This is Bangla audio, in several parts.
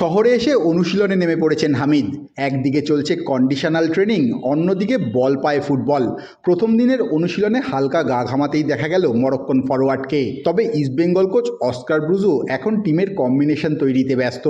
শহরে এসে অনুশীলনে নেমে পড়েছেন হামিদ। একদিকে চলছে কন্ডিশনাল ট্রেনিং অন্যদিকে বল পায় ফুটবল প্রথম দিনের অনুশীলনে হালকা গা ঘামাতেই দেখা গেল মরক্কন ফরওয়ার্ডকে তবে ইস্টবেঙ্গল কোচ অস্কার ব্রুজো এখন টিমের কম্বিনেশন তৈরিতে ব্যস্ত।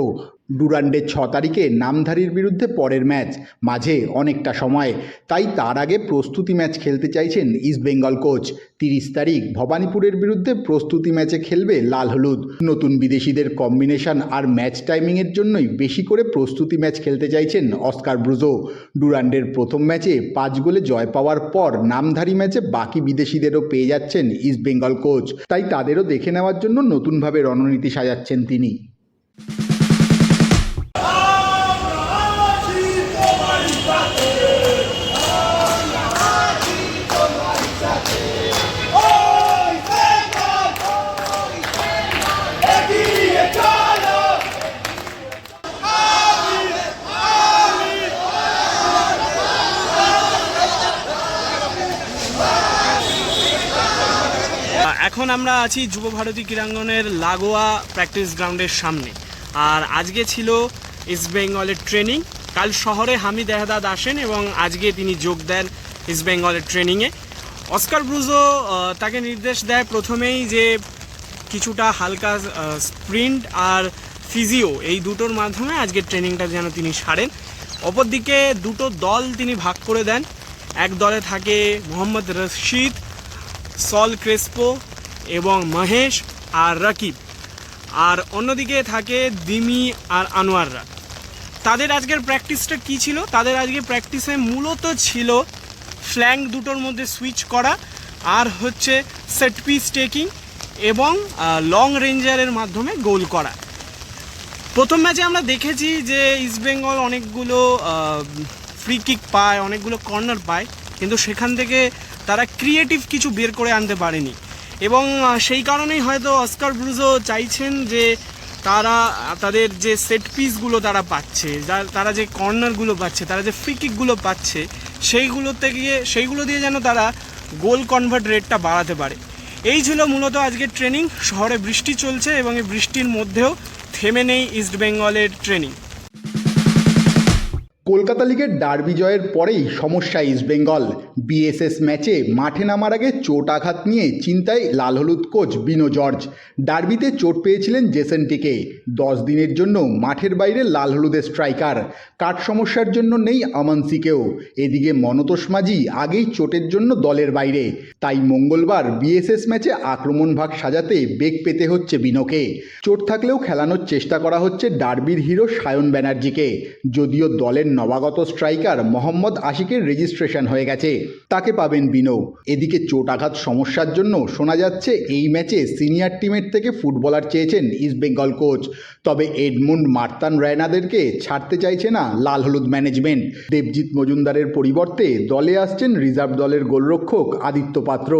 ডুরান্ডের ছ তারিখে নামধারীর বিরুদ্ধে পরের ম্যাচ, মাঝে অনেকটা সময়। তাই তার আগে প্রস্তুতি ম্যাচ খেলতে চাইছেন ইস্টবেঙ্গল কোচ। তিরিশ তারিখ ভবানীপুরের বিরুদ্ধে প্রস্তুতি ম্যাচে খেলবে লাল হলুদ। নতুন বিদেশিদের কম্বিনেশন আর ম্যাচ টাইমিংয়ের জন্যই বেশি করে প্রস্তুতি ম্যাচ খেলতে চাইছেন অস্কার ব্রুজো। ডুরান্ডের প্রথম ম্যাচে পাঁচ গোলে জয় পাওয়ার পর নামধারী ম্যাচে বাকি বিদেশিদেরও পেয়ে যাচ্ছেন ইস্টবেঙ্গল কোচ। তাই তাদেরও দেখে নেওয়ার জন্য নতুনভাবে রণনীতি সাজাচ্ছেন তিনি। আমরা আছি যুব ভারতী ক্রীড়াঙ্গনের লাগোয়া প্র্যাকটিস গ্রাউন্ডের সামনে। আর আজকে ছিল ইস্ট বেঙ্গলের ট্রেনিং কাল শহরে হামিদ এহদাদ আসেন এবং আজকে তিনি যোগ দেন ইস্ট বেঙ্গলের ট্রেনিংয়ে অস্কার ব্রুজো তাকে নির্দেশ দেয় প্রথমেই যে কিছুটা হালকা স্প্রিন্ট আর ফিজিও এই দুটোর মাধ্যমে আজকের ট্রেনিংটা যেন তিনি সারেন। অপরদিকে দুটো দল তিনি ভাগ করে দেন। এক দলে থাকে মোহাম্মদ রশিদ, সল ক্রেসপো এবং মহেশ আর রাকিব। আর অন্যদিকে থাকে দিমি আর আনোয়াররা। তাদের আজকের প্র্যাকটিসটা কি ছিল? তাদের আজকে প্র্যাকটিসে মূলত ছিল ফ্ল্যাঙ্ক দুটোর মধ্যে সুইচ করা আর হচ্ছে সেট পিস টেকিং এবং লং রেঞ্জারের মাধ্যমে গোল করা। প্রথম ম্যাচে আমরা দেখেছি যে ইস্টবেঙ্গল অনেকগুলো ফ্রি কিক পায়, অনেকগুলো কর্নার পায়, কিন্তু সেখান থেকে তারা ক্রিয়েটিভ কিছু বের করে আনতে পারেনি। এবং সেই কারণেই হয়তো অস্কার ব্রুজো চাইছেন যে তারা, তাদের যে সেট পিসগুলো তারা পাচ্ছে তারা যে কর্নারগুলো পাচ্ছে, তারা যে ফ্রি কিকগুলো পাচ্ছে, সেইগুলোতে গিয়ে, সেইগুলো দিয়ে যেন তারা গোল কনভার্ট রেটটা বাড়াতে পারে। এই ছিল মূলত আজকের ট্রেনিং শহরে বৃষ্টি চলছে এবং এই বৃষ্টির মধ্যেও থেমে নেই ইস্ট বেঙ্গলের ট্রেনিং কলকাতা লিগের ডার্বি জয়ের পরেই সমস্যা ইস্টবেঙ্গল বিএসএস ম্যাচে মাঠে নামার আগে চোট আঘাত নিয়ে চিন্তায় লাল হলুদ কোচ বিনো জর্জ। ডার্বিতে চোট পেয়েছিলেন জেসেন্টিকে দশ দিনের জন্য মাঠের বাইরে লাল হলুদের স্ট্রাইকার। কাঠ সমস্যার জন্য নেই আমানসিকেও এদিকে মনতোষ মাঝি আগেই চোটের জন্য দলের বাইরে। তাই মঙ্গলবার বিএসএস ম্যাচে আক্রমণ ভাগ সাজাতে বেগ পেতে হচ্ছে বিনোকে। চোট থাকলেও খেলানোর চেষ্টা করা হচ্ছে ডার্বির হিরো সায়ন ব্যানার্জিকে। যদিও দলের নবাগত স্ট্রাইকার মোহাম্মদ আশিকের রেজিস্ট্রেশন হয়ে গেছে। তাকে পাবেন বিনো। এদিকে চোট আঘাত সমস্যার জন্য শোনা যাচ্ছে, এই ম্যাচে সিনিয়র টিমের থেকে ফুটবলার চেয়েছেন ইস্টবেঙ্গল কোচ। তবে এডমুন্ড মার্তান রায়নাদেরকে ছাড়তে চাইছে না লাল হলুদ ম্যানেজমেন্ট দেবজিৎ মজুমদারের পরিবর্তে দলে আসছেন রিজার্ভ দলের গোলরক্ষক আদিত্য পাত্র।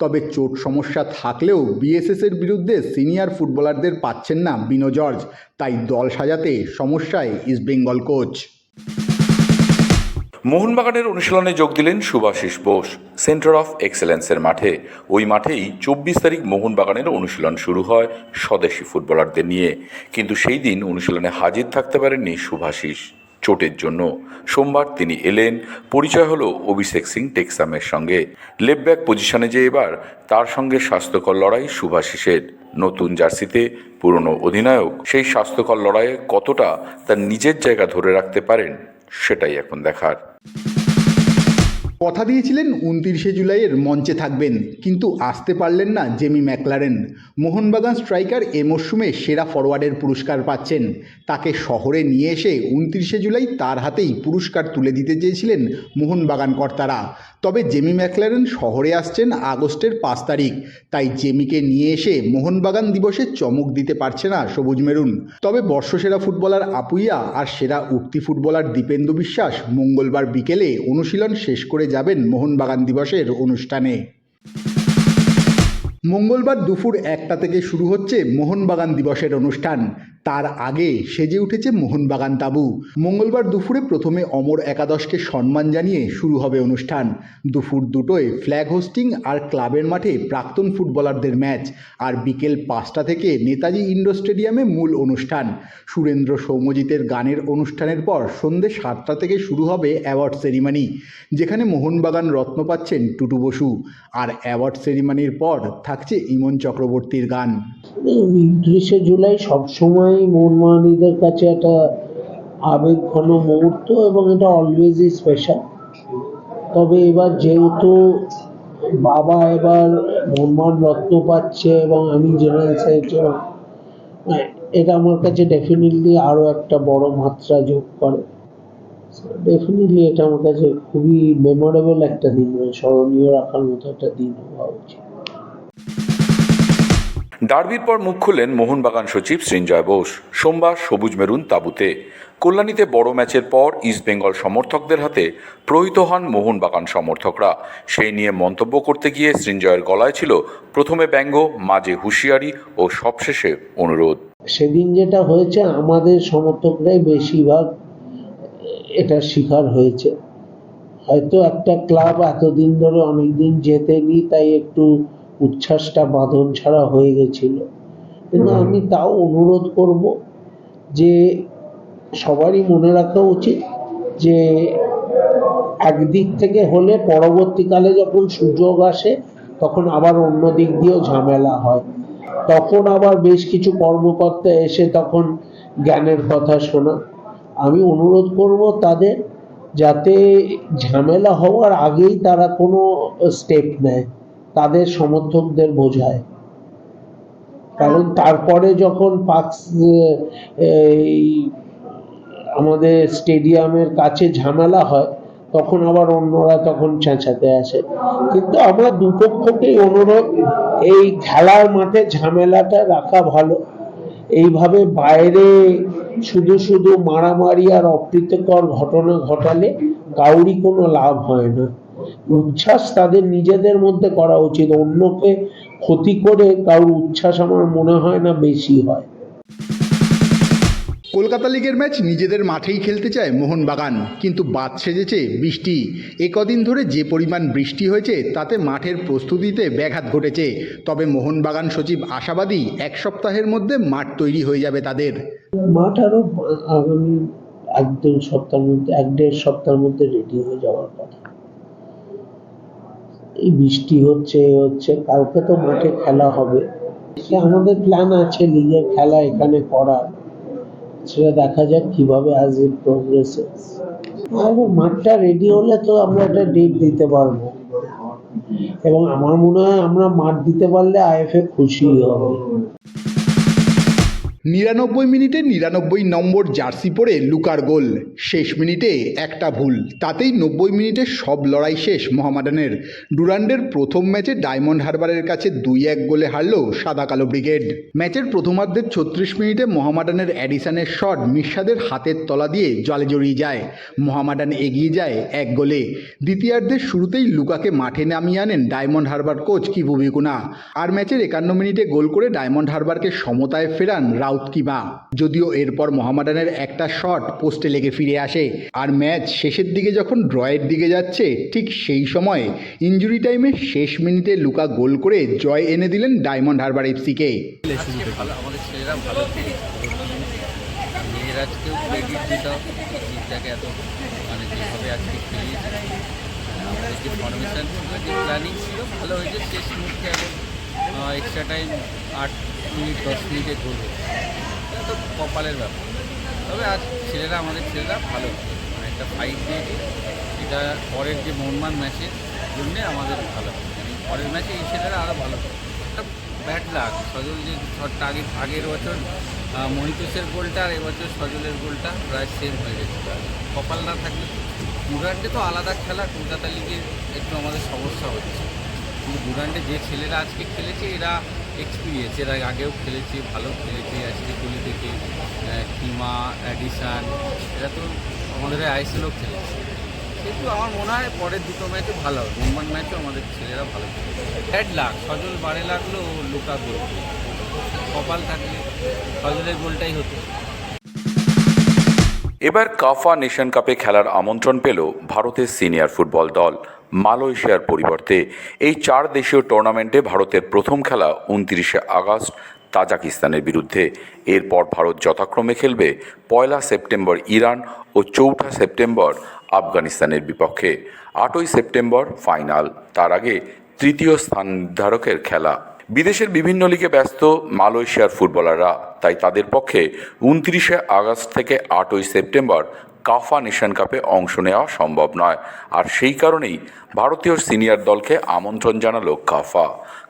তবে চোট সমস্যা থাকলেও বিএসএস এর বিরুদ্ধে সিনিয়র ফুটবলারদের পাচ্ছেন না বিনো জর্জ। তাই দল সাজাতে সমস্যায় ইস্টবেঙ্গল কোচ। মোহনবাগানের অনুশীলনে যোগ দিলেন সুভাষিস বোস, সেন্টার অফ এক্সেলেন্সের মাঠে। ওই মাঠেই চব্বিশ তারিখ মোহনবাগানের অনুশীলন শুরু হয় স্বদেশি ফুটবলারদের নিয়ে। কিন্তু সেই দিন অনুশীলনে হাজির থাকতে পারেননি সুভাষিস চোটের জন্য। সোমবার তিনি এলেন, পরিচয় হলো অভিষেক সিং টেক্সামের সঙ্গে। লেফট ব্যাক পজিশনে যে এবার, তার সঙ্গে স্বাস্থ্যকর লড়াই সুভাষিসের। নতুন জার্সিতে পুরনো অধিনায়ক, সেই স্বাস্থ্যকর লড়াইয়ে কতটা তার নিজের জায়গা ধরে রাখতে পারেন সেটাই এখন দেখার। কথা দিয়েছিলেন উনত্রিশে জুলাইয়ের মঞ্চে থাকবেন, কিন্তু আসতে পারলেন না জেমি ম্যাকলারেন। মোহনবাগান স্ট্রাইকার এ মরশুমে সেরা ফরওয়ার্ডের পুরস্কার পাচ্ছেন। তাকে শহরে নিয়ে এসে উনত্রিশে জুলাই তার হাতেই পুরস্কার তুলে দিতে চেয়েছিলেন মোহনবাগান কর্তারা। তবে জেমি ম্যাকলারেন শহরে আসছেন আগস্টের পাঁচ তারিখ, তাই জেমিকে নিয়ে এসে মোহনবাগান দিবসে চমক দিতে পারছে না সবুজ মেরুন। তবে বর্ষসেরা ফুটবলার আপুইয়া আর সেরা উক্তি ফুটবলার দীপেন্দু বিশ্বাস মঙ্গলবার বিকেলে অনুশীলন শেষ করে যাবেন মোহনবাগান দিবসের অনুষ্ঠানে। মঙ্গলবার দুপুর একটা থেকে শুরু হচ্ছে মোহনবাগান দিবসের অনুষ্ঠান। তার আগে সেজে উঠেছে মোহনবাগান তাবু। মঙ্গলবার দুপুরে প্রথমে অমর একাদশকে সম্মান জানিয়ে শুরু হবে অনুষ্ঠান। দুপুর দুটোয় ফ্ল্যাগ হোস্টিং আর ক্লাবের মাঠে প্রাক্তন ফুটবলারদের ম্যাচ। আর বিকেল পাঁচটা থেকে নেতাজি ইন্ডোর স্টেডিয়ামে মূল অনুষ্ঠান। সুরেন্দ্র সৌম্যজিতের গানের অনুষ্ঠানের পর সন্ধ্যে সাতটা থেকে শুরু হবে অ্যাওয়ার্ড সেরিমানি, যেখানে মোহনবাগান রত্ন পাচ্ছেন টুটু বসু। আর অ্যাওয়ার্ড সেরিমানির পর থাকছে ইমন চক্রবর্তীর গান। উনত্রিশে জুলাই সবসময় মোহনবাগানীদের কাছে একটা আবেগঘন মুহূর্ত এবং এটা অলওয়েজই স্পেশাল তবে এবার যেহেতু বাবা এবার মোহনবাগান রত্ন পাচ্ছে এবং আমি জেনারেল সেক্রেটারি এটা আমার কাছে ডেফিনেটলি আরও একটা বড় মাত্রা যোগ করে। ডেফিনেটলি এটা আমার কাছে খুবই মেমোরেবল একটা দিন মানে স্মরণীয় রাখার মতো একটা দিন হওয়া উচিত। ডার্বির পর মুখ খুললেন মোহনবাগান সচিব সৃঞ্জয় বোস। সোমবার সবুজ মেরুন তাঁবুতে। কল্যাণীতে বড় ম্যাচের পর ইস্টবেঙ্গল সমর্থকদের হাতে প্রহিত হন মোহনবাগান সমর্থকরা। সেই নিয়ে মন্তব্য করতে গিয়ে সৃঞ্জয়ের গলায় ছিল প্রথমে ব্যঙ্গ, মাঝে হুঁশিয়ারি ও সবশেষে অনুরোধ। সেদিন যেটা হয়েছে, আমাদের সমর্থকরাই বেশিরভাগ এটার শিকার হয়েছে। হয়তো একটা ক্লাব এতদিন ধরে অনেকদিন জেতেনি, তাই একটু উচ্ছ্বাসটা বাঁধন ছাড়া হয়ে গেছিল। কিন্তু আমি তাও অনুরোধ করব যে সবারই মনে রাখা উচিত যে একদিক থেকে হলে পরবর্তীকালে যখন সুযোগ আসে তখন আবার অন্য দিক দিয়েও ঝামেলা হয়। তখন আবার বেশ কিছু কর্মকর্তা এসে তখন জ্ঞানের কথা শোনা। আমি অনুরোধ করব তাদের যাতে ঝামেলা হওয়ার আগেই তারা কোনো স্টেপ নেয়। তাদের সমর্থকদের বোঝায়। কারণ তারপরে যখন পাক এই আমাদের স্টেডিয়ামের কাছে ঝামেলা হয়, তখন আবার অন্যরা তখন চেঁচাতে আসে। কিন্তু আমরা দুপক্ষকেই অনুরোধ, এই খেলার মাঠে ঝামেলাটা রাখা ভালো। এইভাবে বাইরে শুধু শুধু মারামারি আর অপ্রীতিকর ঘটনা ঘটালে কাউরই কোনো লাভ হয় না। উচ্ছ্বাস তাদের নিজেদের মধ্যে করা উচিত। অন্যকে ক্ষতি করে কারোর উচ্ছ্বাস আমার মনে হয় না বেশি হয়। কলকাতা লিগের ম্যাচ নিজেদের মাঠেই খেলতে চায় মোহনবাগান কিন্তু বাদ সেজেছে বৃষ্টি। এ কদিন ধরে যে পরিমাণ বৃষ্টি হয়েছে তাতে মাঠের প্রস্তুতিতে ব্যাঘাত ঘটেছে। তবে মোহনবাগান সচিব আশাবাদী এক সপ্তাহের মধ্যে মাঠ তৈরি হয়ে যাবে তাদের। মাঠ আরও আগামী এক দু সপ্তাহের মধ্যে এক দেড় সপ্তাহের মধ্যে রেডি হয়ে যাওয়ার কথা। এই বৃষ্টি হচ্ছে, এ হচ্ছে, কালকে তো মাঠে খেলা হবে। সে আমাদের প্ল্যান আছে, নিজের খেলা এখানে করার। সেটা দেখা যাক কীভাবে আজ ইট প্রোগ্রেসেস আর মাঠটা রেডি হলে তো আমরা একটা ডেট দিতে পারব। এবং আমার মনে হয় আমরা মাঠ দিতে পারলে আইএফএ খুশি হবে। নিরানব্বই মিনিটে নিরানব্বই নম্বর জার্সি পরে লুকার গোল। শেষ মিনিটে একটা ভুল। তাতেই নব্বই মিনিটে সব লড়াই শেষ মোহামেডানের। ডুরান্ডের প্রথম ম্যাচে ডায়মন্ড হারবারের কাছে দুই এক গোলে হারল সাদা কালো ব্রিগেড। ম্যাচের প্রথমার্ধের ছত্রিশ মিনিটে মোহামেডানের অ্যাডিসানের শট মির্শাদের হাতের তলা দিয়ে জলে জড়িয়ে যায়। মোহামেডান এগিয়ে যায় এক গোলে। দ্বিতীয়ার্ধের শুরুতেই লুকাকে মাঠে নামিয়ে আনেন Diamond Harbour coach Kibu Vicuna আর ম্যাচের একান্ন মিনিটে গোল করে ডায়মন্ড হারবারকে সমতায় ফেরান রাউত কিমা যদিও এরপর মোহামেডানের একটা শট পোস্টে লেগে ফিরে আসে। আর ম্যাচ শেষের দিকে যখন ড্রয়ের দিকে যাচ্ছে, ঠিক সেই সময় ইঞ্জুরি টাইমে শেষ মিনিটে লুকা গোল করে জয় এনে দিলেন ডায়মন্ড হারবার এফসিকে। আজকেও আজকে প্ল্যানিং ছিল, ভালো হয়েছে। শেষ মুহূর্তে এখন এক্সট্রা টাইম আট মিনিট, দশ মিনিটে হয়েছে এটা তো কপালের ব্যাপার। তবে আজ ছেলেরা, আমাদের ছেলেরা ভালো। মানে একটা ফাইট দিয়েছে এটা পরের যে মনমান ম্যাচের জন্যে আমাদের ভালো। মানে পরের ম্যাচে এই ছেলেরা আরও ভালো। একটা ব্যাট লাগ সজল যে শটটা আগে আগের বছর মহিতোষের গোলটা আর এবছর সজলের গোলটা প্রায় সেম হয়ে গেছে। কপাল না থাকলে। ডুরান্ডে তো আলাদা খেলা। কলকাতা লিগে একটু আমাদের সমস্যা হচ্ছে। কিন্তু ডুরান্ডে যে ছেলেরা আজকে খেলেছে, এরা এক্সপিরিয়েন্স এরা আগেও খেলেছে, ভালো খেলেছে, আজকে গুলি থেকে কিমা, অ্যাডিসান, এরা তো আমাদের আইসেলও খেলেছে। কিন্তু আমার মনে হয় পরের দুটো ম্যাচও ভালো হবে। মুম্বাই ম্যাচও আমাদের ছেলেরা ভালো খেলেছে। হেড লাখ সজল বারে লাগল, লুকা গোল। কপাল থাকলে সজলের গোলটাই হতো। এবার কাফা নেশন কাপে খেলার আমন্ত্রণ পেল ভারতের সিনিয়র ফুটবল দল। মালয়েশিয়ার পরিবর্তে, এই চার দেশীয় টুর্নামেন্টে ভারতের প্রথম খেলা উনত্রিশে আগস্ট তাজাকিস্তানের বিরুদ্ধে। এরপর ভারত যথাক্রমে খেলবে পয়লা সেপ্টেম্বর ইরান ও চৌঠা সেপ্টেম্বর আফগানিস্তানের বিপক্ষে। আটই সেপ্টেম্বর ফাইনাল, তার আগে তৃতীয় স্থান নির্ধারকের খেলা। বিদেশের বিভিন্ন লিগে ব্যস্ত মালয়েশিয়ার ফুটবলাররা, তাই তাদের পক্ষে উনত্রিশে আগস্ট থেকে আটই সেপ্টেম্বর কাফা নেশন কাপে অংশ নেওয়া সম্ভব নয়। আর সেই কারণেই ভারতীয় সিনিয়র দলকে আমন্ত্রণ জানালো কাফা।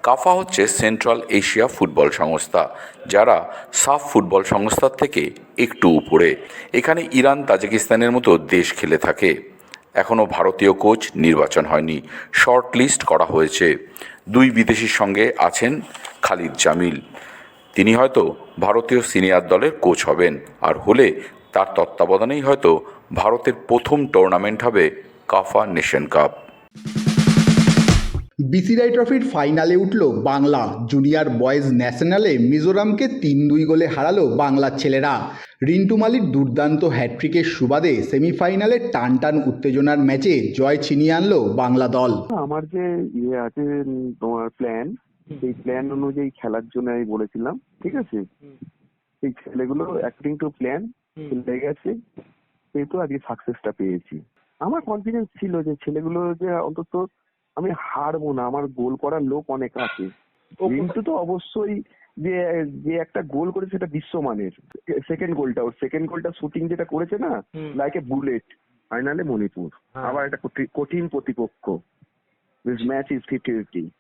কাফা হচ্ছে সেন্ট্রাল এশিয়া ফুটবল সংস্থা, যারা সাফ ফুটবল সংস্থার থেকে একটু উপরে। এখানে ইরান তাজিকিস্তানের মতো দেশ খেলে থাকে। এখনও ভারতীয় কোচ নির্বাচন হয়নি, শর্ট লিস্ট করা হয়েছে। দুই বিদেশির সঙ্গে আছেন খালিদ জামিল। তিনি হয়তো ভারতীয় সিনিয়র দলের কোচ হবেন, আর হলে তার তত্ত্বাবধানেই হয়তো ভারতের প্রথম টুর্নামেন্ট হবে কাফা নেশন কাপ। বিসিরাই ট্রফির ফাইনালে উঠল বাংলা। জুনিয়র বয়েজ ন্যাশনালে মিজোরামকে তিন দুই গোলে হারালো বাংলার ছেলেরা। রিন্টু মালির দুর্দান্ত হ্যাট্রিকের সুবাদে সেমিফাইনালে টান টান উত্তেজনার ম্যাচে জয় ছিনিয়ে আনলো বাংলা দল। আমার যে ইয়ে আছে তোমার প্ল্যান সেই প্ল্যান অনুযায়ী খেলার জন্য আমি বলেছিলাম ঠিক আছে? সেই ছেলেগুলো অ্যাকর্ডিং টু প্ল্যান খেলে গেছে। সেহেতু আজকে সাকসেসটা পেয়েছি। আমার কনফিডেন্স ছিল যে ছেলেগুলো যে অন্তত আমি হারবো না আমার গোল করার লোক অনেক আছে। কিন্তু তো অবশ্যই যে যে একটা গোল করেছে সেটা বিশ্বমানের। সেকেন্ড গোলটা ওর সেকেন্ড গোলটা শুটিং যেটা করেছে না লাইক এ বুলেট ফাইনালে মণিপুর। আবার একটা কঠি- কঠিন প্রতিপক্ষ this match is fifty fifty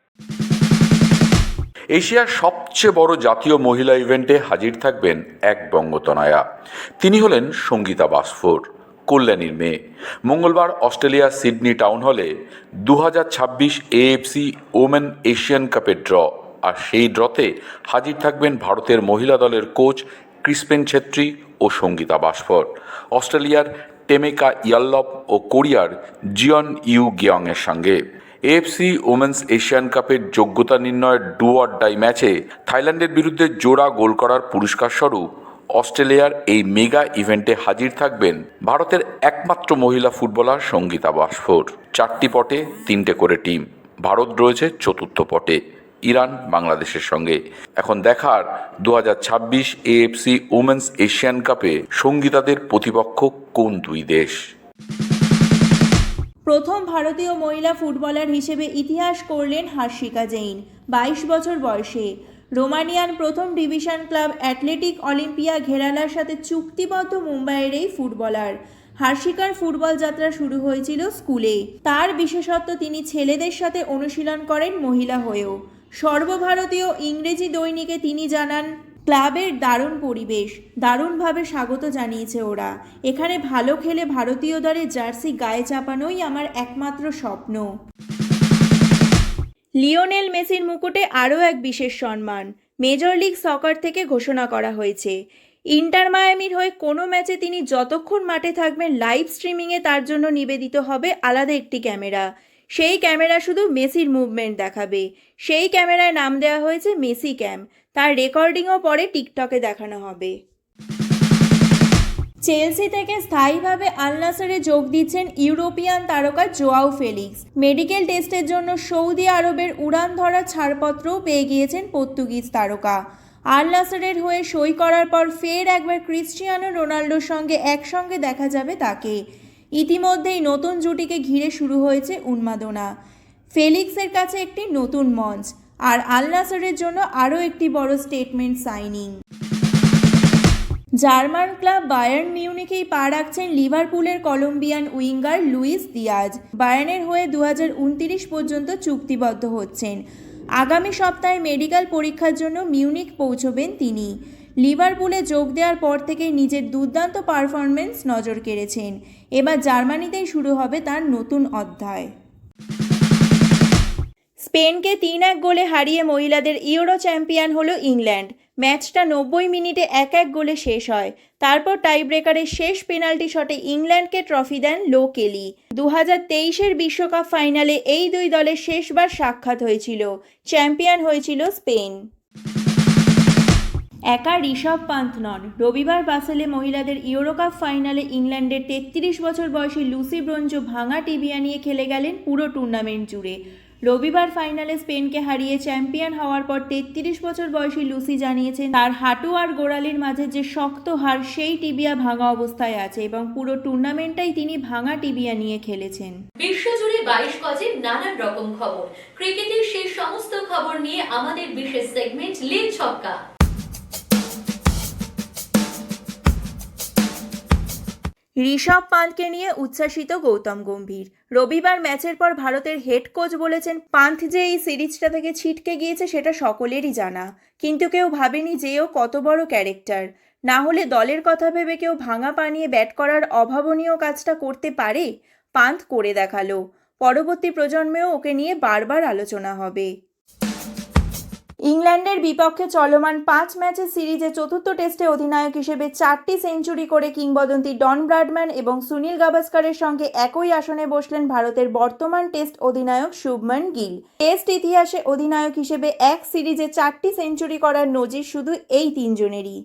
এশিয়ার সবচেয়ে বড় জাতীয় মহিলা ইভেন্টে হাজির থাকবেন এক বঙ্গতনয়া তিনি হলেন সঙ্গীতা বাসফোর, কল্যাণীর মেয়ে। মঙ্গলবার অস্ট্রেলিয়ার সিডনি টাউন হলে দু হাজার ছাব্বিশ এএফসি ওমেন এশিয়ান কাপের ড্র। আর সেই ড্রতে হাজির থাকবেন ভারতের মহিলা দলের কোচ ক্রিসপেন ছেত্রী ও সঙ্গীতা বাসফর। অস্ট্রেলিয়ার টেমেকা ইয়াল্লভ ও কোরিয়ার জিয়ন ইউ গিয়ংয়ের সঙ্গে। এএফসি ওমেন্স এশিয়ান কাপের যোগ্যতা নির্ণয়ের ডু অর ডাই ম্যাচে থাইল্যান্ডের বিরুদ্ধে জোড়া গোল করার পুরস্কার স্বরূপ অস্ট্রেলিয়ার এই মেগা ইভেন্টে হাজির থাকবেন ভারতের একমাত্র মহিলা ফুটবলার সঙ্গীতা বাসফোর। চারটি পটে, তিনটে করে টিম। ভারত রয়েছে চতুর্থ পটে, ইরান বাংলাদেশের সঙ্গে। এখন দেখার দু হাজার ছাব্বিশ এএফসি ওমেন্স এশিয়ান কাপে সঙ্গীতাদের প্রতিপক্ষ কোন দুই দেশ? প্রথম ভারতীয় মহিলা ফুটবলার হিসেবে ইতিহাস করলেন হার্ষিকা জৈন, বাইশ বছর বয়সে। রোমানিয়ান প্রথম ডিভিশন ক্লাব অ্যাথলেটিক অলিম্পিয়া ঘেরালার সাথে চুক্তিবদ্ধ মুম্বাইয়ের এই ফুটবলার। হার্ষিকার ফুটবল যাত্রা শুরু হয়েছিল স্কুলে। তার বিশেষত্ব তিনি ছেলেদের সাথে অনুশীলন করেন মহিলা হয়েও। সর্বভারতীয় ইংরেজি দৈনিকে তিনি জানান ক্লাবের দারুণ পরিবেশ, দারুণভাবে স্বাগত জানিয়েছে ওরা। এখানে ভালো খেলে ভারতীয় দলের জার্সি গায়ে চাপানোই আমার একমাত্র স্বপ্ন। লিওনেল মেসির মুকুটে আরও এক বিশেষ সম্মান, মেজর লিগ সকার থেকে ঘোষণা করা হয়েছে। ইন্টার মায়ামির হয়ে কোনো ম্যাচে তিনি যতক্ষণ মাঠে থাকবেন, লাইভ স্ট্রিমিংয়ে তার জন্য নিবেদিত হবে আলাদা একটি ক্যামেরা। সেই ক্যামেরা শুধু মেসির মুভমেন্ট দেখাবে। সেই ক্যামেরায় নাম দেওয়া হয়েছে মেসি ক্যাম তার রেকর্ডিংও পরে টিকটকে দেখানো হবে। চেলসি থেকে স্থায়ীভাবে আলনাসারে যোগ দিচ্ছেন ইউরোপিয়ান তারকা জোয়াও ফেলিক্স। মেডিকেল টেস্টের জন্য সৌদি আরবের উড়ান ধরা ছাড়পত্রও পেয়ে গিয়েছেন পর্তুগিজ তারকা। আলনাসারের হয়ে সই করার পর ফের একবার ক্রিশ্চিয়ানো রোনাল্ডোর সঙ্গে একসঙ্গে দেখা যাবে তাকে। ইতিমধ্যেই নতুন জুটিকে ঘিরে শুরু হয়েছে উন্মাদনা। ফেলিক্সের কাছে একটি নতুন মঞ্চ। আর আল নাসারের জন্য আরও একটি বড় statement signing German club Bayern মিউনিকেই পা রাখছেন লিভারপুলের কলম্বিয়ান উইঙ্গার লুইস দিয়াজ। বায়ার্নের হয়ে দু পর্যন্ত চুক্তিবদ্ধ হচ্ছেন। আগামী সপ্তাহে মেডিকেল পরীক্ষার জন্য মিউনিক পৌঁছবেন তিনি। লিভারপুলে যোগ দেওয়ার পর থেকেই নিজের দুর্দান্ত পারফরমেন্স নজর কেড়েছেন। এবার জার্মানিতেই শুরু হবে তার নতুন অধ্যায়। স্পেনকে তিন এক গোলে হারিয়ে মহিলাদের ইউরো চ্যাম্পিয়ন হলো ইংল্যান্ড। ম্যাচটা নব্বই মিনিটে এক এক গোলে শেষ হয়। তারপর টাই ব্রেকারের শেষ পেনাল্টি শটে ইংল্যান্ডকে ট্রফি দেন লো কেলি। দু হাজার তেইশের বিশ্বকাপ ফাইনালে এই দুই দলের শেষবার সাক্ষাৎ হয়েছিল। চ্যাম্পিয়ন হয়েছিল স্পেন। একা ঋষভ পান্ত নন। রবিবার বাসেলে মহিলাদের ইউরোকাপ ফাইনালে ইংল্যান্ডের তেত্রিশ বছর বয়সী লুসি ব্রোঞ্জো ভাঙা টিবিয়া নিয়ে খেলে গেলেন পুরো টুর্নামেন্ট জুড়ে। রবিবার ফাইনালে স্পেনকে হারিয়ে চ্যাম্পিয়ন হওয়ার পর তেত্রিশ বছর বয়সী লুসি জানিয়েছেন, তার হাঁটু আর গোড়ালির মাঝে যে শক্ত হার সেই টিবিয়া ভাঙা অবস্থায় আছে এবং পুরো টুর্নামেন্টটাই তিনি ভাঙা টিবিয়া নিয়ে খেলেছেন। বিশ্বজুড়ে বাইশ গজের নানান রকম খবর। ক্রিকেটের সেই সমস্ত খবর নিয়ে আমাদের বিশেষ সেগমেন্ট লিল ছক্কা। ঋষভ পান্তকে নিয়ে উচ্ছ্বাসিত গৌতম গম্ভীর। রবিবার ম্যাচের পর ভারতের হেড কোচ বলেছেন পান্থ যে এই সিরিজটা থেকে ছিটকে গিয়েছে সেটা সকলেরই জানা। কিন্তু কেউ ভাবেনি যে ও কত বড় ক্যারেক্টার না হলে দলের কথা ভেবে কেউ ভাঙা পা নিয়ে ব্যাট করার অভাবনীয় কাজটা করতে পারে? পান্থ করে দেখাল। পরবর্তী প্রজন্মেও ওকে নিয়ে বারবার আলোচনা হবে। ইংল্যান্ডের বিপক্ষে চলমান পাঁচ ম্যাচের সিরিজে চতুর্থ টেস্টে অধিনায়ক হিসেবে চারটি সেঞ্চুরি করে কিংবদন্তি ডন ব্রাডম্যান এবং সুনীল গাভাস্কারের সঙ্গে একই আসনে বসলেন ভারতের বর্তমান টেস্ট অধিনায়ক শুভমান গিল। টেস্ট ইতিহাসে অধিনায়ক হিসেবে এক সিরিজে চারটি সেঞ্চুরি করার নজির শুধু এই তিনজনেরই।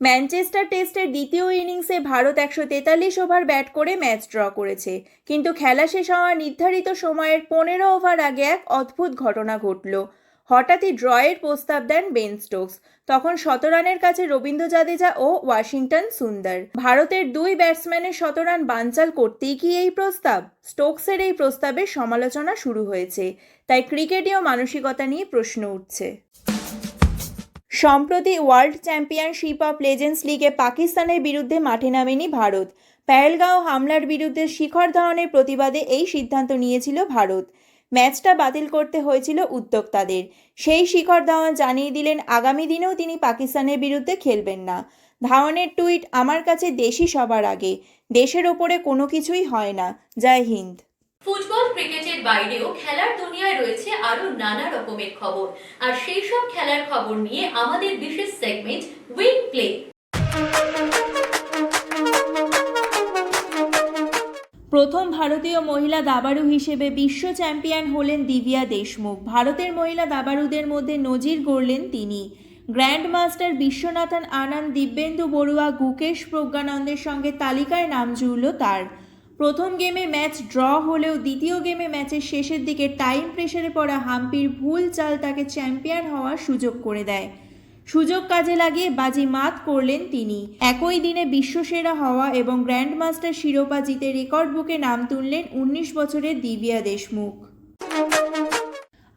ম্যানচেস্টার টেস্টের দ্বিতীয় ইনিংসে ভারত একশো তেতাল্লিশ ওভার ব্যাট করে ম্যাচ ড্র করেছে। কিন্তু খেলা শেষ হওয়ার নির্ধারিত সময়ের পনেরো ওভার আগে এক অদ্ভুত ঘটনা ঘটল। হঠাৎই ড্রয়ের প্রস্তাব দেন বেন স্টোকস। তখন শতরানের কাছে রবীন্দ্র জাদেজা ও ওয়াশিংটন সুন্দর। ভারতের দুই ব্যাটসম্যানের শতরান বানচাল করতেই কি এই প্রস্তাব? স্টোকসের এই প্রস্তাবের সমালোচনা শুরু হয়েছে, তাই ক্রিকেটীয় মানসিকতা নিয়ে প্রশ্ন উঠছে। সম্প্রতি ওয়ার্ল্ড চ্যাম্পিয়নশিপ অফ লেজেন্ডস লিগে পাকিস্তানের বিরুদ্ধে মাঠে নামেনি ভারত। প্যারেলগাঁও হামলার বিরুদ্ধে শিখর ধাওয়ানের প্রতিবাদে এই সিদ্ধান্ত নিয়েছিল ভারত। ম্যাচটা বাতিল করতে হয়েছিল উদ্যোক্তাদের। সেই শিখর ধাওয়ান জানিয়ে দিলেন, আগামী দিনেও তিনি পাকিস্তানের বিরুদ্ধে খেলবেন না। ধাওয়ানের টুইট, আমার কাছে দেশই সবার আগে। দেশের ওপরে কোনো কিছুই হয় না। জয় হিন্দ। ফুটবল ক্রিকেটের বাইরেও খেলার দুনিয়ায় রয়েছে আরও নানা রকমের খবর। আর সেই সব খেলার খবর নিয়ে আমাদের বিশেষ সেগমেন্ট উইন প্লে প্রথম ভারতীয় মহিলা দাবাড়ু হিসেবে বিশ্ব চ্যাম্পিয়ন হলেন দিব্যা দেশমুখ। ভারতের মহিলা দাবাড়ুদের মধ্যে নজির গড়লেন তিনি। গ্র্যান্ড মাস্টার বিশ্বনাথন আনন্দ দিব্যেন্দু বড়ুয়া গুকেশ প্রজ্ঞানন্দের সঙ্গে তালিকায় নাম জুড়ল তার। প্রথম গেমে ম্যাচ ড্র হলেও দ্বিতীয় গেমে ম্যাচের শেষের দিকে টাইম প্রেশারে পড়া হাম্পির ভুল চাল তাকে চ্যাম্পিয়ন হওয়ার সুযোগ করে দেয়। সুযোগ কাজে লাগিয়ে বাজি মাত করলেন তিনি। একই দিনে বিশ্বসেরা হওয়া এবং গ্র্যান্ডমাস্টার শিরোপা জিতে রেকর্ড বুকে নাম তুললেন উনিশ বছরের দিবিয়া দেশমুখ।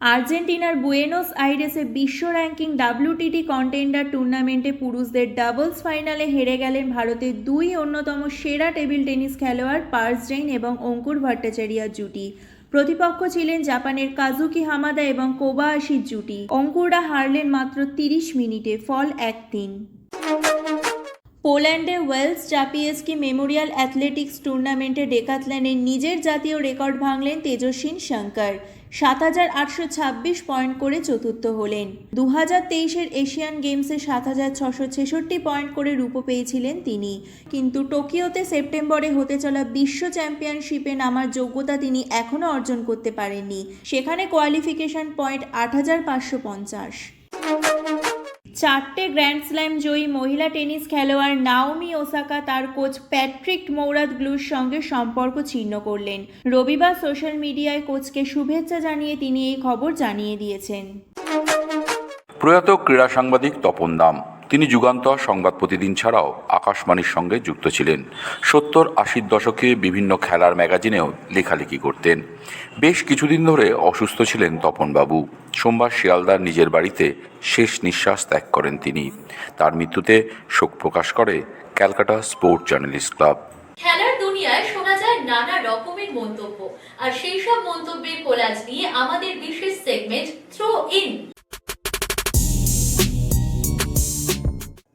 আর্জেন্টিনার বুয়েনোস আইরেসে বিশ্ব র্যাঙ্কিং ডাব্লিউটিটি কন্টেন্ডার টুর্নামেন্টে পুরুষদের ডাবলস ফাইনালে হেরে গেলেন ভারতের দুই অন্যতম সেরা টেবিল টেনিস খেলোয়াড় পার্স জৈন এবং অঙ্কুর ভট্টাচার্যার জুটি। প্রতিপক্ষ ছিলেন জাপানের কাজুকি হামাদা এবং কোবায়াশির জুটি। অঙ্কুররা হারলেন মাত্র তিরিশ মিনিটে, ফল এক তিন। পোল্যান্ডে ওয়েলস চাপিয়েস্কি মেমোরিয়াল অ্যাথলেটিক্স টুর্নামেন্টে ডেকাথল্যানের নিজের জাতীয় রেকর্ড ভাঙলেন তেজস্বিন শঙ্কর। সাত হাজার আটশো ছাব্বিশ পয়েন্ট করে চতুর্থ হলেন। দু হাজার তেইশের এশিয়ান গেমসে সাত হাজার ছশো ছেষট্টি পয়েন্ট করে রূপো পেয়েছিলেন তিনি। কিন্তু টোকিওতে সেপ্টেম্বরে হতে চলা বিশ্ব চ্যাম্পিয়নশিপে নামার যোগ্যতা তিনি এখনও অর্জন করতে পারেননি। সেখানে কোয়ালিফিকেশন পয়েন্ট আট হাজার পাঁচশো পঞ্চাশ। চারটে গ্র্যান্ড স্ল্যাম জয়ী মহিলা টেনিস খেলোয়াড় নাওমি ওসাকা তার কোচ প্যাট্রিক মৌরাত গ্লুর সঙ্গে সম্পর্ক ছিন্ন করলেন। রবিবার সোশ্যাল মিডিয়ায় কোচকে শুভেচ্ছা জানিয়ে তিনি এই খবর জানিয়ে দিয়েছেন। প্রয়াত ক্রীড়া সাংবাদিক তপন দাম। তিনি যুগান্তর সংবাদ প্রতিদিন ছাড়াও আকাশবাণীর সঙ্গে যুক্ত ছিলেন। সত্তর আশির দশকে বিভিন্ন খেলার ম্যাগাজিনেও লেখালেখি করতেন। বেশ কিছুদিন ধরে অসুস্থ ছিলেন তপনবাবু। সোমবার শিয়ালদার নিজের বাড়িতে শেষ নিঃশ্বাস ত্যাগ করেন তিনি। তার মৃত্যুতে শোক প্রকাশ করে ক্যালকাটা স্পোর্ট জার্নালিস্ট ক্লাব। খেলার দুনিয়ায় শোনা যায় নানা রকমের মন্তব্য। আর সেই সব মন্তব্যের কোলাজ নিয়ে আমাদের বিশেষ সেগমেন্ট থ্রো ইন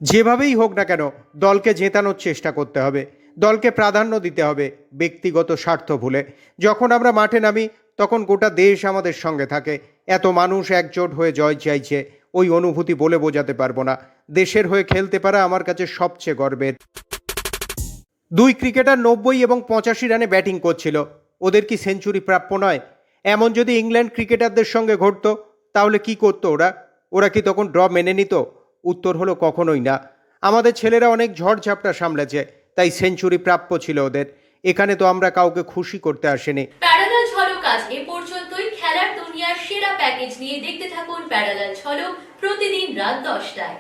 যেভাবেই হোক না কেন, দলকে জেতানোর চেষ্টা করতে হবে। দলকে প্রাধান্য দিতে হবে ব্যক্তিগত স্বার্থ ভুলে। যখন আমরা মাঠে নামি, তখন গোটা দেশ আমাদের সঙ্গে থাকে। এত মানুষ একজোট হয়ে জয় চাইছে, ওই অনুভূতি বলে বোঝাতে পারব না। দেশের হয়ে খেলতে পারা আমার কাছে সবচেয়ে গর্বের। দুই ক্রিকেটার নব্বই এবং পঁচাশি রানে ব্যাটিং করছিল। ওদের কি সেঞ্চুরি প্রাপ্য নয়? এমন যদি ইংল্যান্ড ক্রিকেটারদের সঙ্গে ঘটতো, তাহলে কি করতো ওরা? ওরা কি তখন ড্র মেনে নিত? উত্তর হলো কখনোই না। আমাদের ছেলেরা অনেক ঝড়ঝাপটা সামলেছে, তাই সেঞ্চুরি প্রাপ্য ছিল ওদের। এখানে তো আমরা কাউকে খুশি করতে আসেনি। প্যারালাল ঝলক আজ এ পর্যন্তই। খেলার দুনিয়ার সেরা প্যাকেজ নিয়ে দেখতে থাকুন প্যারালাল ঝলক প্রতিদিন রাত দশটায়।